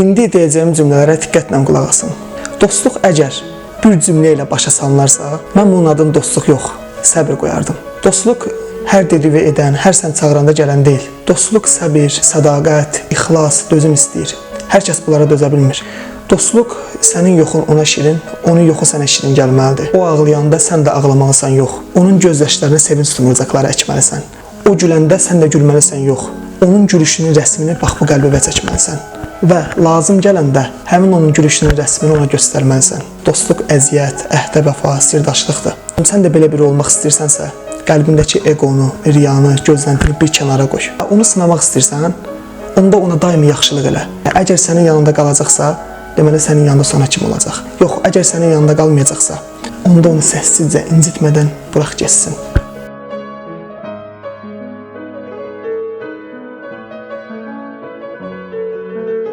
İndi deyəcəyim cümlələrə diqqətlə qulaq asın. Dostluq əgər bir cümlə ilə başa salınarsa, mən bunun adını dostluq yox, səbr qoyardım. Dostluq hər dediyi edən, hər sən çağıranda gələn deyil. Dostluq səbir, sədaqət, ixlas, dözüm istəyir. Hər kəs bunlara dözə bilmir. Dostluq sənin yoxun ona şirin, onun yoxu sənə şirin gəlməlidir. O ağlayanda sən də ağlamalısan yox. Onun göz yaşlarına sevinç tumurcaqları əkməlisən. O güləndə sən də gülməlisən yox. Onun gülüşünün rəsmini bax bu qəlbə çəkməlisən. Və lazım gələndə həmin onun gülüşünün rəsmini ona göstərməlisən. Dostluq əziyyət, əhdə vəfa, sirdaşlıqdır. Sən də belə biri olmaq istəyirsənsə, qəlbindəki eqonu, riyanı, gözləntini bir kənara qoy. Onu sınamaq istəyirsən, onda ona daimi yaxşılıq elə. Əgər sənin yanında qalacaqsa, deməli sənin yanında sonra kim olacaq? Yox, əgər sənin yanında qalmayacaqsa, onda onu səssizcə incitmədən burax getsin.